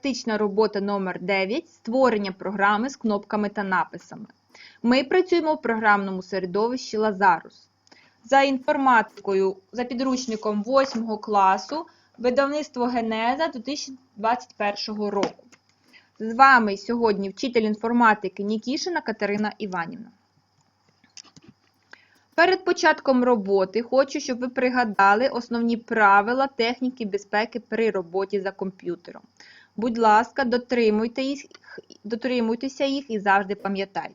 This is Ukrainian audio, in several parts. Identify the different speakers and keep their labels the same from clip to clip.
Speaker 1: Практична робота номер 9 створення програми з кнопками та написами. Ми працюємо в програмному середовищі Lazarus. За інформатикою, за підручником 8 класу, видавництво Генеза 2021 року. З вами сьогодні вчитель інформатики Нікішина Катерина Іванівна. Перед початком роботи хочу, щоб ви пригадали основні правила техніки безпеки при роботі за комп'ютером. Будь ласка, дотримуйте їх, дотримуйтеся їх і завжди пам'ятайте.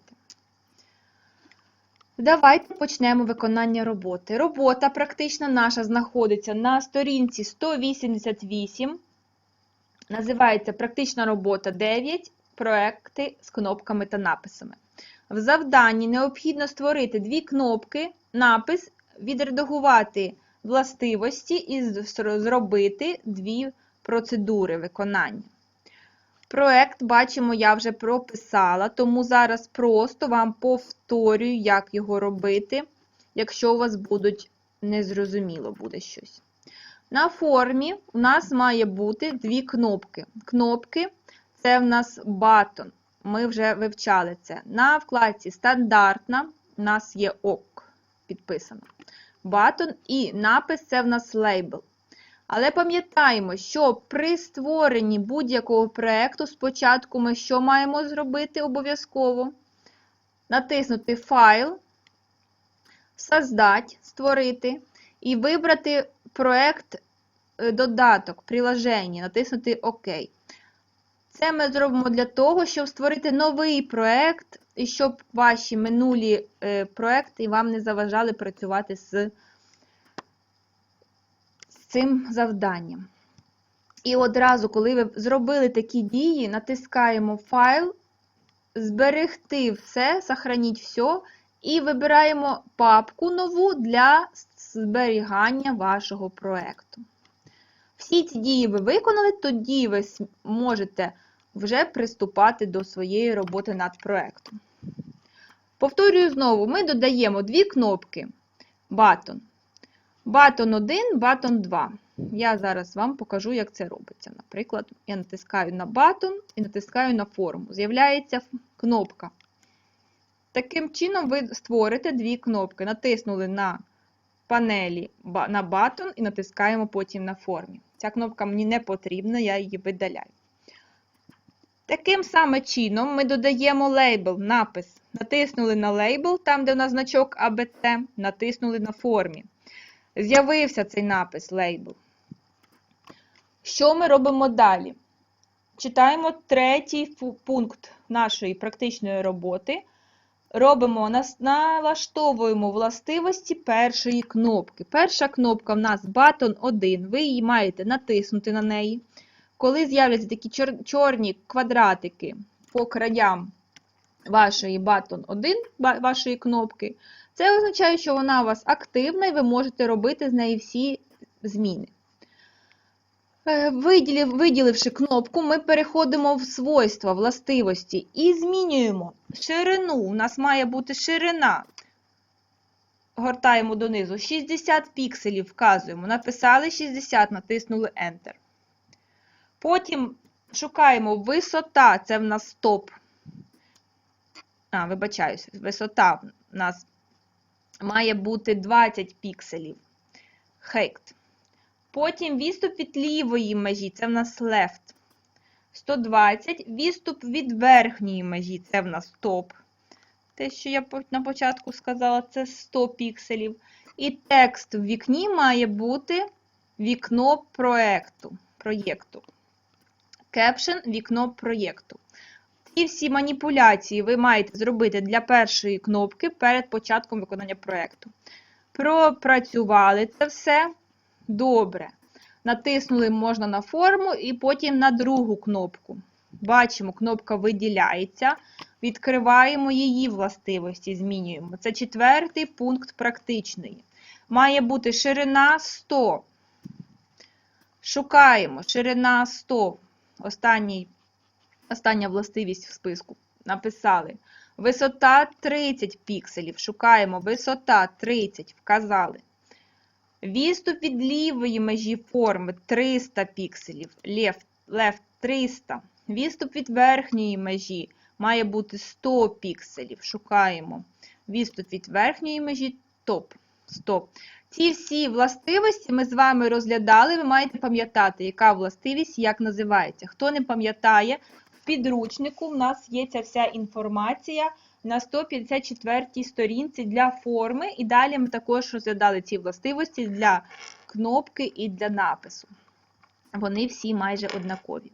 Speaker 1: Давайте почнемо виконання роботи. Робота практично наша знаходиться на сторінці 188. Називається Практична робота 9. Проекти з кнопками та написами. В завданні необхідно створити дві кнопки, напис, відредагувати властивості і зробити дві процедури виконання. Проект, бачимо, я вже прописала, тому зараз просто вам повторюю, як його робити, якщо у вас будуть незрозуміло буде щось. На формі у нас має бути дві кнопки. Кнопки це в нас батон. Ми вже вивчали це. На вкладці Стандартна у нас є ок підписано. Батон і напис це в нас лейбл. Але пам'ятаємо, що при створенні будь-якого проєкту спочатку ми що маємо зробити обов'язково? Натиснути Файл, Создать, створити і вибрати проєкт додаток, приложення, натиснути ОК. Це ми зробимо для того, щоб створити новий проєкт, і щоб ваші минулі проєкти вам не заважали працювати з цим завданням. І одразу, коли ви зробили такі дії, натискаємо файл, зберегти все, сохраніть все, і вибираємо папку нову для зберігання вашого проєкту. Всі ці дії ви виконали, тоді ви можете вже приступати до своєї роботи над проєктом. Повторюю знову, ми додаємо дві кнопки Button. Батон 1, батон 2. Я зараз вам покажу, як це робиться. Наприклад, я натискаю на батон і натискаю на форму. З'являється кнопка. Таким чином, ви створите дві кнопки. Натиснули на панелі на батон і натискаємо потім на формі. Ця кнопка мені не потрібна, я її видаляю. Таким самим чином ми додаємо лейбл, напис. Натиснули на лейбл, там, де у нас значок ABT, натиснули на формі. З'явився цей напис лейбл. Що ми робимо далі? Читаємо третій пункт нашої практичної роботи. Робимо, налаштовуємо властивості першої кнопки. Перша кнопка в нас Button 1. Ви її маєте натиснути на неї. Коли з'являться такі чорні квадратики по краям вашої Button 1, вашої кнопки, це означає, що вона у вас активна і ви можете робити з неї всі зміни. Виділивши кнопку, ми переходимо в свойства властивості і змінюємо ширину. У нас має бути ширина. Гортаємо донизу 60 пікселів, вказуємо. Написали 60, натиснули Enter. Потім шукаємо висота, це в нас стоп. А, вибачаюсь, висота в нас має бути 20 пікселів. Height. Потім відступ від лівої межі, це в нас left. 120. Відступ від верхньої межі, це в нас top. Те, що я на початку сказала, це 100 пікселів. І текст в вікні має бути вікно проєкту. Caption вікно проєкту. Ці всі маніпуляції ви маєте зробити для першої кнопки перед початком виконання проєкту. Пропрацювали це все добре. Натиснули можна на форму і потім на другу кнопку. Бачимо, кнопка виділяється. Відкриваємо її властивості, змінюємо. Це четвертий пункт практичний. Має бути ширина 100. Шукаємо ширина 100. Останній Остання властивість в списку. Написали. Висота 30 пікселів. Шукаємо висота 30, вказали. Відступ від лівої межі форми 300 пікселів. Left, left 300. Відступ від верхньої межі має бути 100 пікселів. Шукаємо. Відступ від верхньої межі топ 100. Ці всі властивості ми з вами розглядали. Ви маєте пам'ятати, яка властивість, як називається. Хто не пам'ятає, підручнику в нас є ця вся інформація на 154 сторінці для форми. І далі ми також розглядали ці властивості для кнопки і для напису. Вони всі майже однакові.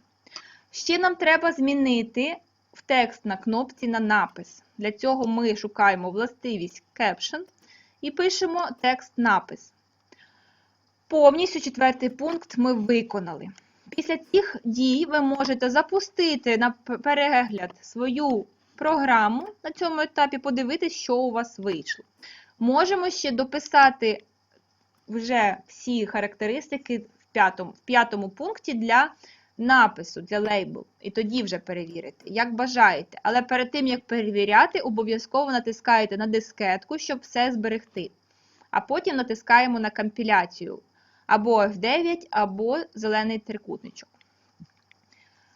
Speaker 1: Ще нам треба змінити в текст на кнопці на напис. Для цього ми шукаємо властивість Caption і пишемо текст-напис. Повністю четвертий пункт ми виконали. Після цих дій ви можете запустити на перегляд свою програму на цьому етапі, подивитися, що у вас вийшло. Можемо ще дописати вже всі характеристики в п'ятому, в п'ятому пункті для напису, для лейбл. І тоді вже перевірити, як бажаєте. Але перед тим, як перевіряти, обов'язково натискаєте на дискетку, щоб все зберегти. А потім натискаємо на компіляцію або F9, або зелений трикутничок.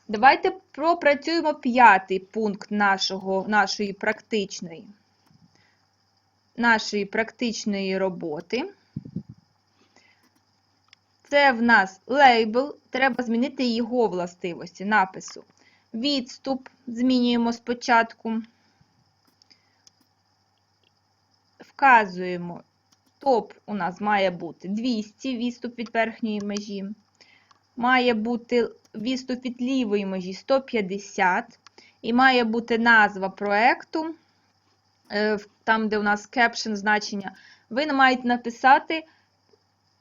Speaker 1: Давайте пропрацюємо п'ятий пункт нашого, нашої, практичної, нашої практичної роботи. Це в нас лейбл, треба змінити його властивості напису. Відступ змінюємо спочатку. Вказуємо, топ у нас має бути 200 відступ від верхньої межі. Має бути відступ від лівої межі 150. І має бути назва проєкту, е, там, де у нас caption значення. Ви маєте написати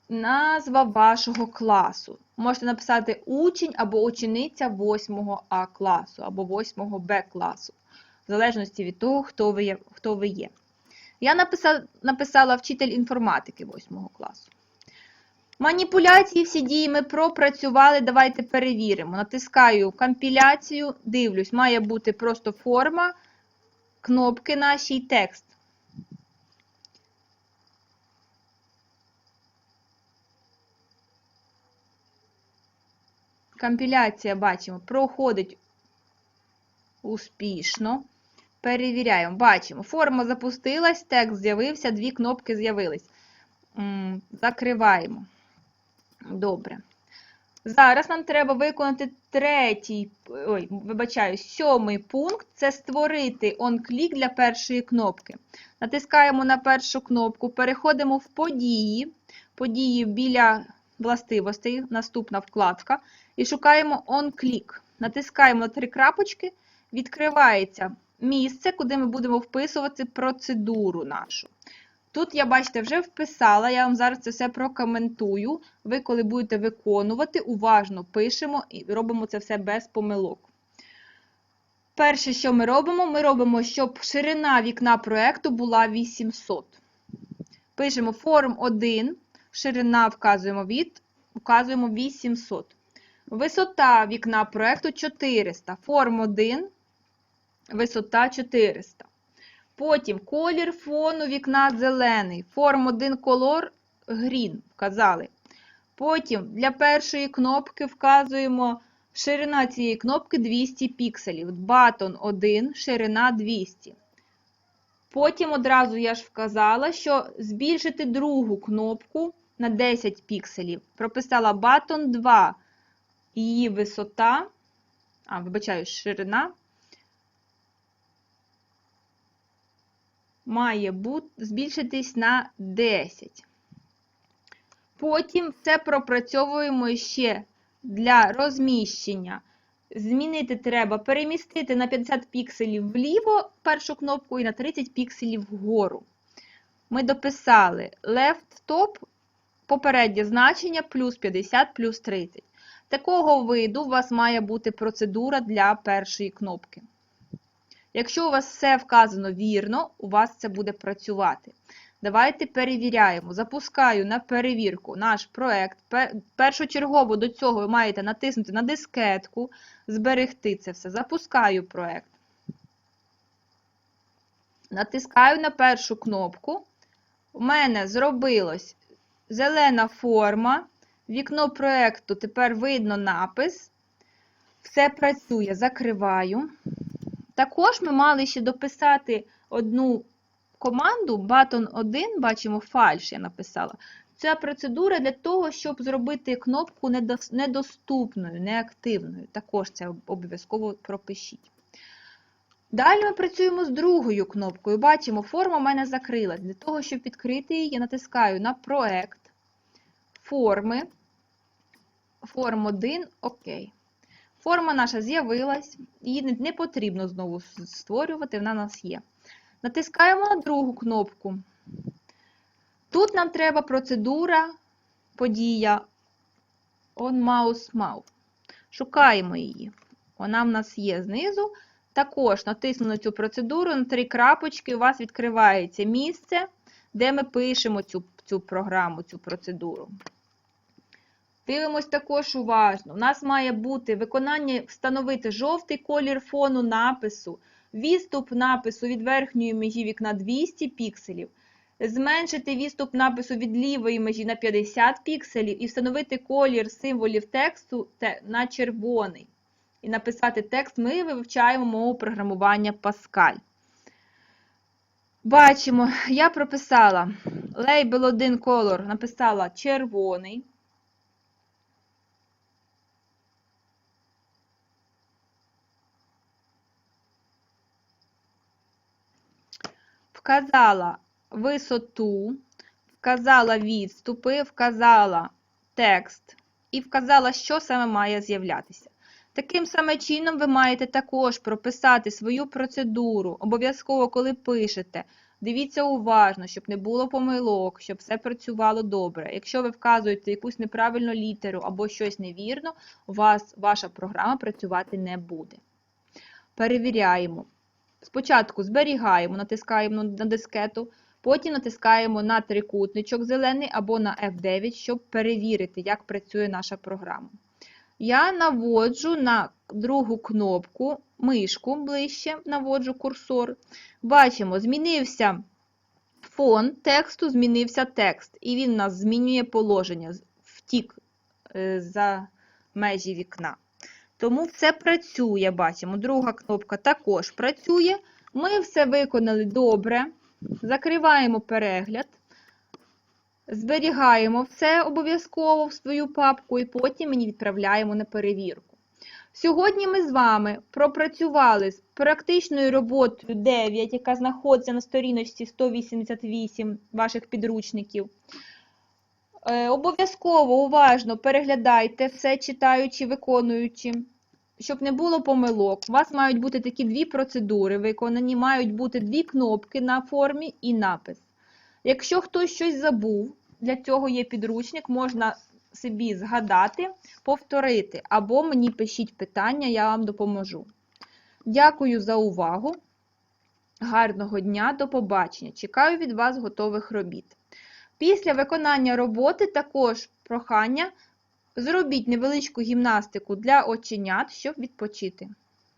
Speaker 1: назва вашого класу. Можете написати учень або учениця 8 А класу, або 8 Б класу, в залежності від того, хто ви є. Я написала, написала вчитель інформатики 8 класу. Маніпуляції, всі дії ми пропрацювали. Давайте перевіримо. Натискаю компіляцію, дивлюсь, має бути просто форма, кнопки наші і текст. Компіляція, бачимо, проходить успішно. Перевіряємо. Бачимо, форма запустилась, текст з'явився, дві кнопки з'явились. Закриваємо. Добре. Зараз нам треба виконати третій, ой, вибачаю, сьомий пункт це створити on-click для першої кнопки. Натискаємо на першу кнопку, переходимо в події. Події біля властивостей, наступна вкладка. І шукаємо on-click. Натискаємо три крапочки, відкривається місце, куди ми будемо вписувати процедуру нашу. Тут, я, бачите, вже вписала, я вам зараз це все прокоментую. Ви, коли будете виконувати, уважно пишемо і робимо це все без помилок. Перше, що ми робимо, ми робимо, щоб ширина вікна проєкту була 800. Пишемо форм 1, ширина вказуємо від, вказуємо 800. Висота вікна проєкту 400. Форм 1, висота 400. Потім колір фону вікна зелений. Форм 1 колор green вказали. Потім для першої кнопки вказуємо ширина цієї кнопки 200 пікселів. Батон 1, ширина 200. Потім одразу я ж вказала, що збільшити другу кнопку на 10 пікселів. Прописала батон 2. Її висота, а, вибачаю, ширина має збільшитись на 10. Потім це пропрацьовуємо ще для розміщення. Змінити треба перемістити на 50 пікселів вліво першу кнопку і на 30 пікселів вгору. Ми дописали left top, попереднє значення плюс 50 плюс 30. Такого виду у вас має бути процедура для першої кнопки. Якщо у вас все вказано вірно, у вас це буде працювати. Давайте перевіряємо. Запускаю на перевірку наш проект. Першочергово до цього ви маєте натиснути на дискетку, зберегти це все. Запускаю проект. Натискаю на першу кнопку. У мене зробилось зелена форма. Вікно проєкту тепер видно напис. Все працює, закриваю. Також ми мали ще дописати одну команду button 1, бачимо, фальш я написала. Ця процедура для того, щоб зробити кнопку недоступною, неактивною. Також це обов'язково пропишіть. Далі ми працюємо з другою кнопкою. Бачимо, форма у мене закрилась. Для того, щоб відкрити її, я натискаю на проект, форми, форм 1, ОК. Форма наша з'явилась, її не- потрібно знову створювати, вона у нас є. Натискаємо на другу кнопку. Тут нам треба процедура, подія on mouse mouth. Шукаємо її. Вона в нас є знизу. Також натисну на цю процедуру, на три крапочки, у вас відкривається місце, де ми пишемо цю, цю програму, цю процедуру. Дивимось також уважно. У нас має бути виконання, встановити жовтий колір фону напису, відступ напису від верхньої межі вікна 200 пікселів, зменшити відступ напису від лівої межі на 50 пікселів і встановити колір символів тексту на червоний. І написати текст ми вивчаємо мову програмування Pascal. Бачимо, я прописала label 1 color, написала червоний. Вказала висоту, вказала відступи, вказала текст і вказала, що саме має з'являтися. Таким саме чином ви маєте також прописати свою процедуру. Обов'язково, коли пишете, дивіться уважно, щоб не було помилок, щоб все працювало добре. Якщо ви вказуєте якусь неправильну літеру або щось невірно, у вас ваша програма працювати не буде. Перевіряємо. Спочатку зберігаємо, натискаємо на дискету, потім натискаємо на трикутничок зелений або на F9, щоб перевірити, як працює наша програма. Я наводжу на другу кнопку, мишку ближче, наводжу курсор. Бачимо, змінився фон тексту, змінився текст, і він у нас змінює положення, втік е, за межі вікна. Тому все працює, бачимо. Друга кнопка також працює. Ми все виконали добре. Закриваємо перегляд. Зберігаємо все обов'язково в свою папку і потім мені відправляємо на перевірку. Сьогодні ми з вами пропрацювали з практичною роботою 9, яка знаходиться на сторіночці 188 ваших підручників. Е, Обов'язково уважно переглядайте все, читаючи, виконуючи, щоб не було помилок. У вас мають бути такі дві процедури виконані, мають бути дві кнопки на формі і напис. Якщо хтось щось забув, для цього є підручник, можна собі згадати, повторити, або мені пишіть питання, я вам допоможу. Дякую за увагу. Гарного дня, до побачення. Чекаю від вас готових робіт. Після виконання роботи також прохання зробіть невеличку гімнастику для оченят, щоб відпочити.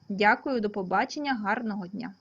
Speaker 1: Дякую, до побачення, гарного дня!